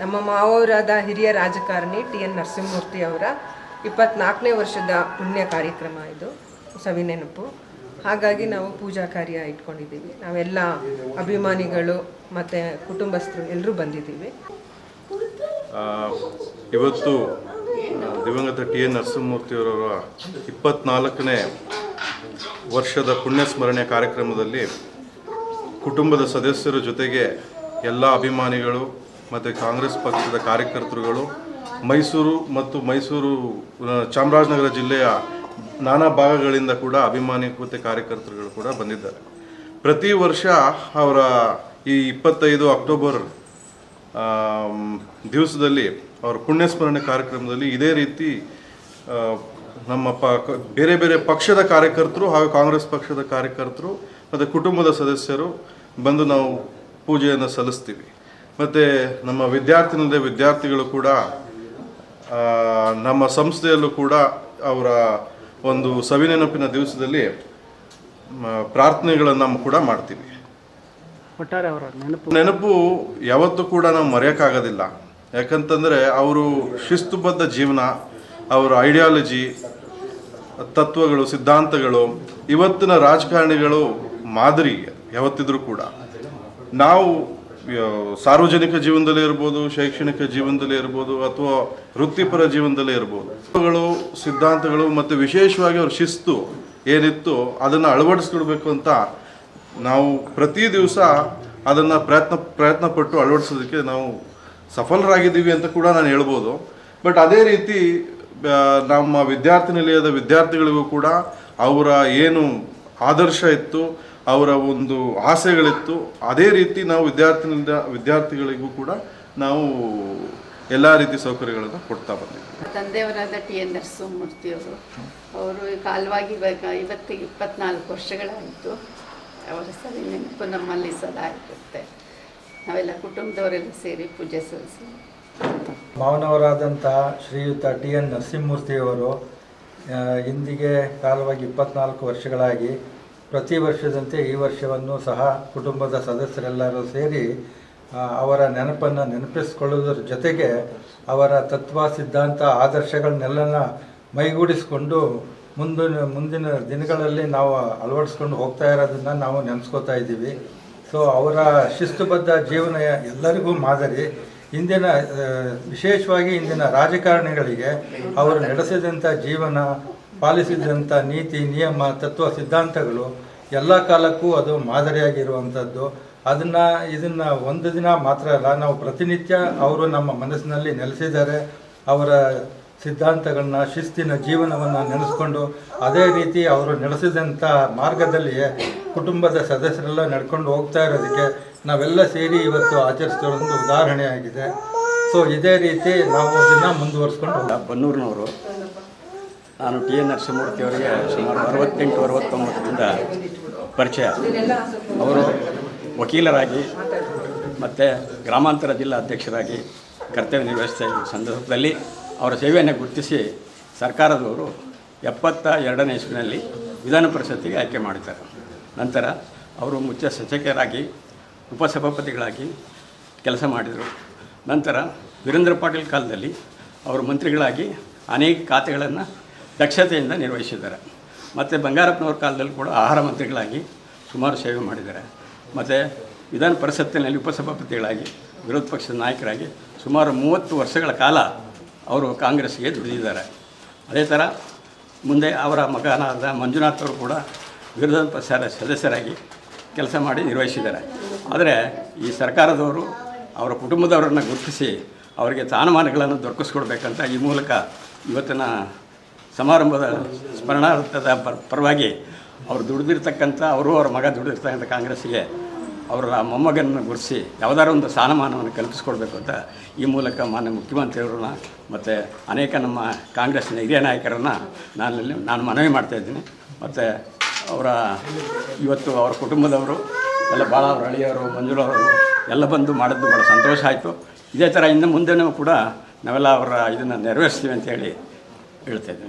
ನಮ್ಮ ಮಾವವರಾದ ಹಿರಿಯ ರಾಜಕಾರಣಿ ಟಿ ಎನ್ ನರಸಿಂಹಮೂರ್ತಿ ಅವರ ಇಪ್ಪತ್ನಾಲ್ಕನೇ ವರ್ಷದ ಪುಣ್ಯ ಕಾರ್ಯಕ್ರಮ ಇದು ಸವಿನೆನಪು ಹಾಗಾಗಿ ನಾವು ಪೂಜಾ ಕಾರ್ಯ ಇಟ್ಕೊಂಡಿದ್ದೀವಿ. ನಾವೆಲ್ಲ ಅಭಿಮಾನಿಗಳು ಮತ್ತು ಕುಟುಂಬಸ್ಥರು ಎಲ್ಲರೂ ಬಂದಿದ್ದೀವಿ. ಇವತ್ತು ದಿವಂಗತ ಟಿ ಎನ್ ನರಸಿಂಹಮೂರ್ತಿಯವರವರ ಇಪ್ಪತ್ನಾಲ್ಕನೇ ವರ್ಷದ ಪುಣ್ಯ ಸ್ಮರಣೆ ಕಾರ್ಯಕ್ರಮದಲ್ಲಿ ಕುಟುಂಬದ ಸದಸ್ಯರ ಜೊತೆಗೆ ಎಲ್ಲ ಅಭಿಮಾನಿಗಳು ಮತ್ತು ಕಾಂಗ್ರೆಸ್ ಪಕ್ಷದ ಕಾರ್ಯಕರ್ತರುಗಳು ಮೈಸೂರು ಮತ್ತು ಮೈಸೂರು ಚಾಮರಾಜನಗರ ಜಿಲ್ಲೆಯ ನಾನಾ ಭಾಗಗಳಿಂದ ಕೂಡ ಅಭಿಮಾನಿ ಕಾರ್ಯಕರ್ತರುಗಳು ಕೂಡ ಬಂದಿದ್ದಾರೆ. ಪ್ರತಿ ವರ್ಷ ಅವರ ಈ ಇಪ್ಪತ್ತೈದು ಅಕ್ಟೋಬರ್ ದಿವಸದಲ್ಲಿ ಅವರ ಪುಣ್ಯಸ್ಮರಣೆ ಕಾರ್ಯಕ್ರಮದಲ್ಲಿ ಇದೇ ರೀತಿ ನಮ್ಮ ಪ ಬೇರೆ ಬೇರೆ ಪಕ್ಷದ ಕಾರ್ಯಕರ್ತರು ಹಾಗೂ ಕಾಂಗ್ರೆಸ್ ಪಕ್ಷದ ಕಾರ್ಯಕರ್ತರು ಮತ್ತು ಕುಟುಂಬದ ಸದಸ್ಯರು ಬಂದು ನಾವು ಪೂಜೆಯನ್ನು ಸಲ್ಲಿಸ್ತೀವಿ. ಮತ್ತು ನಮ್ಮ ವಿದ್ಯಾರ್ಥಿನಿಂದ ವಿದ್ಯಾರ್ಥಿಗಳು ಕೂಡ ನಮ್ಮ ಸಂಸ್ಥೆಯಲ್ಲೂ ಕೂಡ ಅವರ ಒಂದು ಸವಿನೆನಪಿನ ದಿವಸದಲ್ಲಿ ಪ್ರಾರ್ಥನೆಗಳನ್ನು ಕೂಡ ಮಾಡ್ತೀವಿ. ಒಟ್ಟಾರೆ ಅವರ ನೆನಪು? ನೆನಪು ಯಾವತ್ತೂ ಕೂಡ ನಾವು ಮರೆಯೋಕ್ಕಾಗೋದಿಲ್ಲ. ಯಾಕಂತಂದರೆ ಅವರು ಶಿಸ್ತುಬದ್ಧ ಜೀವನ ಅವರ ಐಡಿಯಾಲಜಿ ತತ್ವಗಳು ಸಿದ್ಧಾಂತಗಳು ಇವತ್ತಿನ ರಾಜಕಾರಣಿಗಳು ಮಾದರಿ ಯಾವತ್ತಿದ್ರೂ ಕೂಡ. ನಾವು ಸಾರ್ವಜನಿಕ ಜೀವನದಲ್ಲೇ ಇರ್ಬೋದು, ಶೈಕ್ಷಣಿಕ ಜೀವನದಲ್ಲೇ ಇರ್ಬೋದು, ಅಥವಾ ವೃತ್ತಿಪರ ಜೀವನದಲ್ಲೇ ಇರ್ಬೋದು. ಸಿದ್ಧಾಂತಗಳು ಮತ್ತು ವಿಶೇಷವಾಗಿ ಅವ್ರ ಶಿಸ್ತು ಏನಿತ್ತು ಅದನ್ನು ಅಳವಡಿಸ್ಕೊಳ್ಬೇಕು ಅಂತ ನಾವು ಪ್ರತಿ ದಿವಸ ಅದನ್ನು ಪ್ರಯತ್ನ ಪ್ರಯತ್ನ ಪಟ್ಟು ಅಳವಡಿಸೋದಕ್ಕೆ ನಾವು ಸಫಲರಾಗಿದ್ದೀವಿ ಅಂತ ಕೂಡ ನಾನು ಹೇಳ್ಬೋದು. ಬಟ್ ಅದೇ ರೀತಿ ನಮ್ಮ ವಿದ್ಯಾರ್ಥಿ ನಿಲಯದ ವಿದ್ಯಾರ್ಥಿಗಳಿಗೂ ಕೂಡ ಅವರ ಏನು ಆದರ್ಶ ಇತ್ತು ಅವರ ಒಂದು ಆಸೆಗಳಿತ್ತು. ಅದೇ ರೀತಿ ನಾವು ವಿದ್ಯಾರ್ಥಿನಿಂದ ವಿದ್ಯಾರ್ಥಿಗಳಿಗೂ ಕೂಡ ನಾವು ಎಲ್ಲ ರೀತಿ ಸೌಕರ್ಯಗಳನ್ನು ಕೊಡ್ತಾ ಬಂದಿದ್ದೀವಿ ತಂದೆಯವರಾದ ಟಿ ಎನ್ ನರಸಿಂಹಮೂರ್ತಿಯವರು ಅವರು ಕಾಲವಾಗಿ ಇವಾಗ ಇವತ್ತಿಗೆ ಇಪ್ಪತ್ನಾಲ್ಕು ವರ್ಷಗಳಾಯಿತು. ಅವರ ಸರಿ ನೆನಪು ನಮ್ಮಲ್ಲಿ ಸದಾ ಇರುತ್ತೆ. ನಾವೆಲ್ಲ ಕುಟುಂಬದವರೆಲ್ಲ ಸೇರಿ ಪೂಜೆ ಸಲ್ಲಿಸಿ. ಮಾವನವರಾದಂಥ ಶ್ರೀಯುತ ಟಿ ಎನ್ ನರಸಿಂಹಮೂರ್ತಿಯವರು ಇಂದಿಗೆ ಕಾಲವಾಗಿ ಇಪ್ಪತ್ನಾಲ್ಕು ವರ್ಷಗಳಾಗಿ ಪ್ರತಿ ವರ್ಷದಂತೆ ಈ ವರ್ಷವನ್ನು ಸಹ ಕುಟುಂಬದ ಸದಸ್ಯರೆಲ್ಲರೂ ಸೇರಿ ಅವರ ನೆನಪನ್ನು ನೆನಪಿಸಿಕೊಳ್ಳುವುದರ ಜೊತೆಗೆ ಅವರ ತತ್ವ, ಸಿದ್ಧಾಂತ ಆದರ್ಶಗಳನ್ನೆಲ್ಲ ಮೈಗೂಡಿಸಿಕೊಂಡು ಮುಂದಿನ ಮುಂದಿನ ದಿನಗಳಲ್ಲಿ ನಾವು ಅಳವಡಿಸ್ಕೊಂಡು ಹೋಗ್ತಾ ಇರೋದನ್ನು ನಾವು ನೆನೆಸ್ಕೋತಾ ಇದ್ದೀವಿ. ಸೊ ಅವರ ಶಿಸ್ತುಬದ್ಧ ಜೀವನ ಎಲ್ಲರಿಗೂ ಮಾದರಿ. ಇಂದಿನ ವಿಶೇಷವಾಗಿ ಇಂದಿನ ರಾಜಕಾರಣಿಗಳಿಗೆ ಅವರು ನಡೆಸಿದಂಥ ಜೀವನ ಪಾಲಿಸಿದಂಥ ನೀತಿ, ನಿಯಮ, ತತ್ವ, ಸಿದ್ಧಾಂತಗಳು ಎಲ್ಲ ಕಾಲಕ್ಕೂ ಅದು ಮಾದರಿಯಾಗಿರುವಂಥದ್ದು ಅದನ್ನು, ಇದನ್ನು ಒಂದು ದಿನ ಮಾತ್ರ ಅಲ್ಲ, ನಾವು ಪ್ರತಿನಿತ್ಯ ಅವರು ನಮ್ಮ ಮನಸ್ಸಿನಲ್ಲಿ ನೆಲೆಸಿದ್ದಾರೆ. ಅವರ ಸಿದ್ಧಾಂತಗಳನ್ನ, ಶಿಸ್ತಿನ ಜೀವನವನ್ನು ನೆನೆಸ್ಕೊಂಡು ಅದೇ ರೀತಿ ಅವರು ನಡೆಸಿದಂಥ ಮಾರ್ಗದಲ್ಲಿಯೇ ಕುಟುಂಬದ ಸದಸ್ಯರೆಲ್ಲ ನಡ್ಕೊಂಡು ಹೋಗ್ತಾ ಇರೋದಕ್ಕೆ ನಾವೆಲ್ಲ ಸೇರಿ ಇವತ್ತು ಆಚರಿಸ್ತಿರೋದೊಂದು ಉದಾಹರಣೆಯಾಗಿದೆ. ಸೊ ಇದೇ ರೀತಿ ನಾವು ದಿನ ಮುಂದುವರಿಸ್ಕೊಂಡು. ಬನ್ನೂರಿನವರು ನಾನು ಟಿ ಎನ್ ನರಸಿಂಹಮೂರ್ತಿ ಅವರಿಗೆ ಸುಮಾರು ಅರವತ್ತೆಂಟು, ಅರವತ್ತೊಂಬತ್ತರಿಂದ ಪರಿಚಯ. ಅವರು ವಕೀಲರಾಗಿ ಮತ್ತು ಗ್ರಾಮಾಂತರ ಜಿಲ್ಲಾ ಅಧ್ಯಕ್ಷರಾಗಿ ಕರ್ತವ್ಯ ನಿರ್ವಹಿಸ್ತಾ ಇದ್ದ ಸಂದರ್ಭದಲ್ಲಿ ಅವರ ಸೇವೆಯನ್ನು ಗುರುತಿಸಿ ಸರ್ಕಾರದವರು ಎಪ್ಪತ್ತ ಎರಡನೇ ಇಸ್ವಿನಲ್ಲಿ ವಿಧಾನ ಪರಿಷತ್ತಿಗೆ ಆಯ್ಕೆ ಮಾಡಿದ್ದಾರೆ. ನಂತರ ಅವರು ಮುಖ್ಯ ಸಚಿವರಾಗಿ ಉಪಸಭಾಪತಿಗಳಾಗಿ ಕೆಲಸ ಮಾಡಿದರು. ನಂತರ ವೀರೇಂದ್ರ ಪಾಟೀಲ್ ಕಾಲದಲ್ಲಿ ಅವರು ಮಂತ್ರಿಗಳಾಗಿ ಅನೇಕ ಖಾತೆಗಳನ್ನು ದಕ್ಷತೆಯಿಂದ ನಿರ್ವಹಿಸಿದ್ದಾರೆ. ಮತ್ತು ಬಂಗಾರಪ್ಪನವ್ರ ಕಾಲದಲ್ಲಿ ಕೂಡ ಆಹಾರ ಮಂತ್ರಿಗಳಾಗಿ ಸುಮಾರು ಸೇವೆ ಮಾಡಿದ್ದಾರೆ. ಮತ್ತು ವಿಧಾನ ಪರಿಷತ್ತಿನಲ್ಲಿ ಉಪಸಭಾಪತಿಗಳಾಗಿ, ವಿರೋಧ ಪಕ್ಷದ ನಾಯಕರಾಗಿ ಸುಮಾರು ಮೂವತ್ತು ವರ್ಷಗಳ ಕಾಲ ಅವರು ಕಾಂಗ್ರೆಸ್ಗೆ ದುಡಿದಿದ್ದಾರೆ. ಅದೇ ಥರ ಮುಂದೆ ಅವರ ಮಗನಾದ ಮಂಜುನಾಥ್ ಅವರು ಕೂಡ ವಿರೋಧ ಪಕ್ಷದ ಸದಸ್ಯರಾಗಿ ಕೆಲಸ ಮಾಡಿ ನಿರ್ವಹಿಸಿದ್ದಾರೆ. ಆದರೆ ಈ ಸರ್ಕಾರದವರು ಅವರ ಕುಟುಂಬದವರನ್ನು ಗುರುತಿಸಿ ಅವರಿಗೆ ಸ್ಥಾನಮಾನಗಳನ್ನು ದೊರಕಿಸ್ಕೊಡ್ಬೇಕಂತ ಈ ಮೂಲಕ ಇವತ್ತಿನ ಸಮಾರಂಭದ ಸ್ಮರಣಾರ್ಥದ ಪರ ಪರವಾಗಿ ಅವರು ದುಡಿದಿರ್ತಕ್ಕಂಥ, ಅವರು ಅವರ ಮಗ ದುಡಿದಿರ್ತಕ್ಕಂಥ ಕಾಂಗ್ರೆಸ್ಸಿಗೆ ಅವರ ಮೊಮ್ಮಗನನ್ನು ಗುರಿಸಿ ಯಾವುದಾದ್ರು ಒಂದು ಸ್ಥಾನಮಾನವನ್ನು ಕಲ್ಪಿಸ್ಕೊಡ್ಬೇಕು ಅಂತ ಈ ಮೂಲಕ ಮಾನ್ಯ ಮುಖ್ಯಮಂತ್ರಿಯವ್ರನ್ನ ಮತ್ತು ಅನೇಕ ನಮ್ಮ ಕಾಂಗ್ರೆಸ್ನ ಹಿರಿಯ ನಾಯಕರನ್ನು ನಾನು ನಾನು ಮನವಿ ಮಾಡ್ತಾಯಿದ್ದೀನಿ ಮತ್ತು ಅವರ ಇವತ್ತು ಅವರ ಕುಟುಂಬದವರು, ಎಲ್ಲ ಭಾಳ ಅವ್ರ ಅಳಿಯವರು, ಮಂಜುಳವರು, ಎಲ್ಲ ಬಂದು ಮಾಡಿದ್ದು ಭಾಳ ಸಂತೋಷ ಆಯಿತು. ಇದೇ ಥರ ಇನ್ನು ಮುಂದೆನೂ ಕೂಡ ನಾವೆಲ್ಲ ಅವರ ಇದನ್ನು ನೆರವೇರಿಸ್ತೀವಿ ಅಂತೇಳಿ ಹೇಳ್ತಾಯಿದ್ದೀನಿ